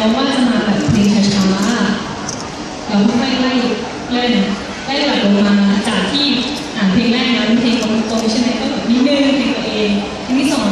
แล้วว่าจะมาแบบเพลงช้าๆเราค่อยๆไล่เล่นไล่หลัลงมาจากที่อ่านเพลงแรกนั้นเพลงตรงๆใช่ไหมก็แบบนิดนึงเพลงตัวเองเพลงที่สอง